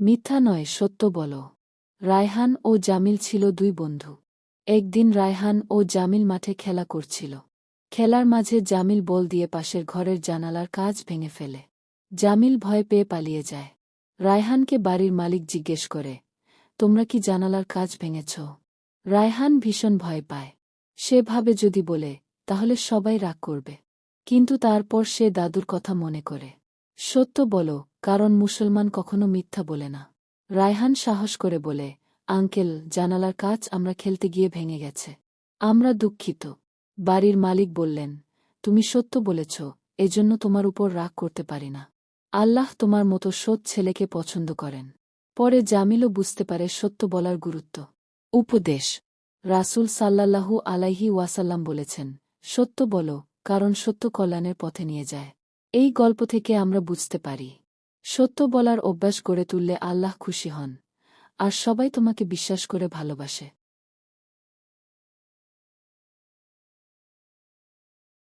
মিথ্যা নয়, সত্য বল। রায়হান ও জামিল ছিল দুই বন্ধু। একদিন রায়হান ও জামিল মাঠে খেলা করছিল। খেলার মাঝে জামিল বল দিয়ে পাশের ঘরের জানালার কাজ ভেঙে ফেলে। জামিল ভয় পেয়ে পালিয়ে যায়। রায়হানকে বাড়ির মালিক জিজ্ঞেস করে, তোমরা কি জানালার কাজ ভেঙেছ? রায়হান ভীষণ ভয় পায়। সে ভাবে যদি বলে, তাহলে সবাই রাগ করবে। কিন্তু তারপর সে দাদুর কথা মনে করে। সত্য বলো কারণ মুসলমান কখনো মিথ্যা বলে না। রায়হান সাহস করে বলে, আঙ্কেল, জানালার কাজ আমরা খেলতে গিয়ে ভেঙে গেছে। আমরা দুঃখিত। বাড়ির মালিক বললেন, তুমি সত্য বলেছ, এজন্য তোমার উপর রাগ করতে পারি না। আল্লাহ তোমার মতো সৎ ছেলেকে পছন্দ করেন। পরে জামিলও বুঝতে পারে সত্য বলার গুরুত্ব। উপদেশ। রাসূল সাল্লাল্লাহু আলাইহি ওয়াসাল্লাম বলেছেন, সত্য বলো, কারণ সত্য কল্যাণের পথে নিয়ে যায়। এই গল্প থেকে আমরা বুঝতে পারি। সত্য বলার অভ্যাস গড়ে তুললে আল্লাহ খুশি হন আর সবাই তোমাকে বিশ্বাস করে ভালোবাসে।